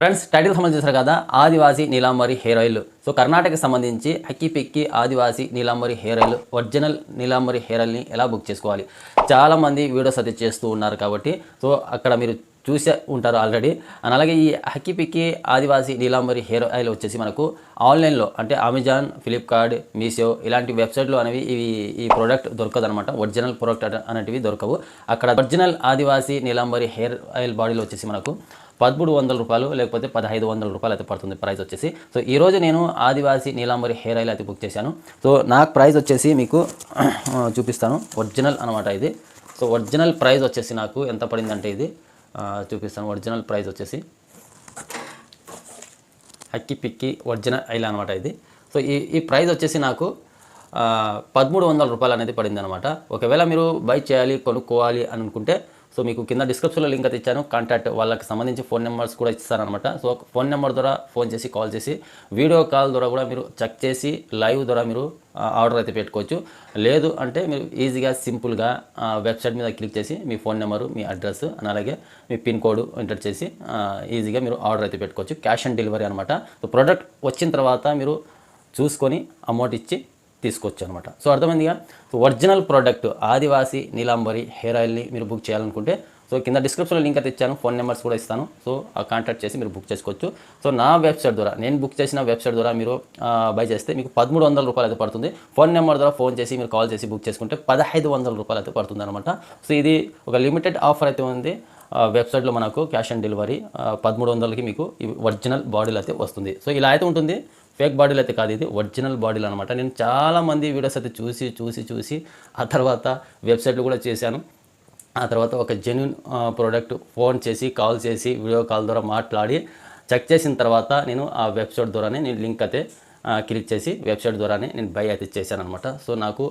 Friends title సంబంధించారు కదా? Adivasi Neelambari hair oil so కర్ణాటకకి సంబంధించి Hakki Pikki Adivasi Neelambari hair oil original Neelambari hair ఆయిల్ని ఎలా book చేసుకోవాలి? చాలామంది వీడియోస్ అయితే చేస్తూ ఉన్నారు కాబట్టి సో అక్కడ మీరు చూసే ఉంటారు ఆల్రెడీ అండ్ అలాగే ఈ హక్కి పిక్కి ఆదివాసి నీలాంబరి హెయిర్ ఆయిల్ వచ్చేసి మనకు ఆన్లైన్లో అంటే అమెజాన్ ఫ్లిప్కార్ట్ మీషో ఇలాంటి వెబ్సైట్లో అనేవి ఇవి ఈ ప్రోడక్ట్ దొరకదు అనమాట ఒరిజినల్ ప్రోడక్ట్ అనేటివి దొరకవు. అక్కడ original Adivasi Neelambari hair oil బాడీలో వచ్చేసి మనకు పదమూడు వందల రూపాయలు లేకపోతే పదహైదు వందల రూపాయలు అయితే పడుతుంది ప్రైస్ వచ్చేసి. సో ఈరోజు నేను ఆదివాసి నీలాంబరి హెయిర్ ఆయిల్ అయితే బుక్ చేశాను. సో నాకు ప్రైస్ వచ్చేసి మీకు చూపిస్తాను. ఒరిజినల్ అనమాట ఇది. సో ఒరిజినల్ ప్రైస్ వచ్చేసి నాకు ఎంత పడిందంటే ఇది. చూపిస్తాను. ఒరిజినల్ ప్రైస్ వచ్చేసి హక్కి పిక్కి ఒరిజినల్ ఆయిల్ అనమాట ఇది. సో ఈ ఈ ప్రైస్ వచ్చేసి నాకు పదమూడు వందల రూపాయలు అనేది పడింది అనమాట ఒకవేళ మీరు బై చేయాలి కొనుక్కోవాలి అనుకుంటే సో మీకు కింద డిస్క్రిప్షన్లో లింక్ అయితే ఇచ్చాను. కాంటాక్ట్ వాళ్ళకి సంబంధించి ఫోన్ నెంబర్స్ కూడా ఇస్తారనమాట సో ఫోన్ నెంబర్ ద్వారా ఫోన్ చేసి కాల్ చేసి వీడియో కాల్ ద్వారా కూడా మీరు చెక్ చేసి లైవ్ ద్వారా మీరు ఆర్డర్ అయితే పెట్టుకోవచ్చు. లేదు అంటే మీరు ఈజీగా సింపుల్గా వెబ్సైట్ మీద క్లిక్ చేసి మీ ఫోన్ నెంబరు మీ అడ్రస్ అలాగే మీ పిన్ కోడ్ ఎంటర్ చేసి ఈజీగా మీరు ఆర్డర్ అయితే పెట్టుకోవచ్చు. క్యాష్ ఆన్ డెలివరీ అనమాట సో ప్రోడక్ట్ వచ్చిన తర్వాత మీరు చూసుకొని అమౌంట్ ఇచ్చి తీసుకోవచ్చు అనమాట సో అర్థమైందిగా? So original product Adivasi Neelambari hair ఆయిల్ని మీరు బుక్ చేయాలనుకుంటే సో కింద డిస్క్రిప్షన్లో లింక్ అయితే ఇచ్చాను ఫోన్ నెంబర్స్ కూడా ఇస్తాను. సో ఆ కాంటాక్ట్ చేసి మీరు బుక్ చేసుకోవచ్చు. సో నా వెబ్సైట్ ద్వారా నేను బుక్ చేసిన వెబ్సైట్ ద్వారా మీరు బై చేస్తే మీకు పదమూడు వందల రూపాయలు అయితే పడుతుంది. ఫోన్ నెంబర్ ద్వారా ఫోన్ చేసి మీరు కాల్ చేసి బుక్ చేసుకుంటే పదహైదు వందల రూపాయలు అయితే పడుతుంది అనమాట సో ఇది ఒక లిమిటెడ్ ఆఫర్ అయితే ఉంది. ఆ, వెబ్సైట్లో మనకు క్యాష్ ఆన్ డెలివరీ పదమూడు వందలకి మీకు ఒరిజినల్ బాడీలు అయితే వస్తుంది. సో ఇలా అయితే ఉంటుంది. ఫేక్ బాడీలు అయితే కాదు ఇది ఒరిజినల్ బాడీలు అనమాట నేను చాలా మంది వీడియోస్ అయితే చూసి చూసి చూసి ఆ తర్వాత వెబ్సైట్లు కూడా చేశాను. ఆ తర్వాత ఒక జెన్యున్ ప్రోడక్ట్ ఫోన్ చేసి కాల్ చేసి వీడియో కాల్ ద్వారా మాట్లాడి చెక్ చేసిన తర్వాత నేను ఆ వెబ్సైట్ ద్వారానే నేను లింక్ అయితే క్లిక్ చేసి వెబ్సైట్ ద్వారానే నేను బై అయితే చేశాను అనమాట సో నాకు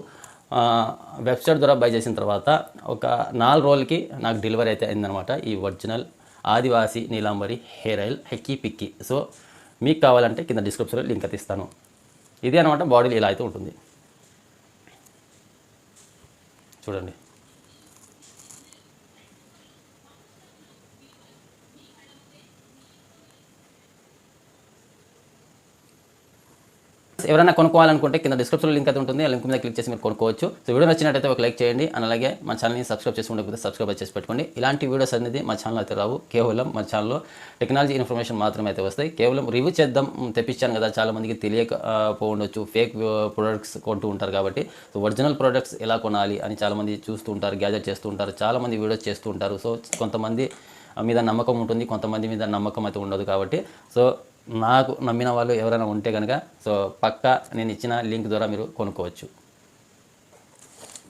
వెబ్సైట్ ద్వారా బై చేసిన తర్వాత ఒక నాలుగు రోజులకి నాకు డెలివరీ అయితే అయిందనమాట ఈ original Adivasi Neelambari hair oil Hakki Pikki. So మీకు కావాలంటే కింద డిస్క్రిప్షన్లో లింక్ అయితే ఇస్తాను. ఇదే అనమాట బాడీలో ఇలా అయితే ఉంటుంది. చూడండి. ఎవరైనా కొనుక్కోవాలనుకుంటే కింద డిస్క్రిప్షన్ లింక్ అయితే ఉంటుంది. ఆ లింక్ మీద క్లిక్ చేసి మీరు కొనుక్కోవచ్చు. సో వీడియో నచ్చినట్టయితే ఒక లైక్ చేయండి. అండ్ అలాగే మా ఛానల్ని సబ్స్క్రైబ్ చేసి ఉండకపోతే సబ్స్క్రైబ్ చేసి పెట్టుకోండి. ఇలాంటి వీడియోస్ అనేది మా ఛానల్ అయితే రావు. కేవలం మా ఛానల్లో టెక్నాలజీ ఇన్ఫర్మేషన్ మాత్రమే అయితే వస్తాయి. కేవలం రివ్యూ చేద్దాం తెప్పించాను కదా చాలా మందికి తెలియక ఫేక్ ప్రొడక్ట్స్ కొంటూ ఉంటారు కాబట్టి. సో ఒరిజినల్ ప్రొడక్ట్స్ ఎలా కొనాలి అని చాలామంది చూస్తూ ఉంటారు గ్యాజెట్ చేస్తూ ఉంటారు. చాలామంది వీడియోస్ చేస్తూ ఉంటారు. సో కొంతమంది మీద నమ్మకం ఉంటుంది కొంతమంది మీద నమ్మకం అయితే ఉండదు కాబట్టి. సో నాకు నమ్మిన వాళ్ళు ఎవరైనా ఉంటే కనుక సో పక్కా నేను ఇచ్చిన లింక్ ద్వారా మీరు కొనుక్కోవచ్చు.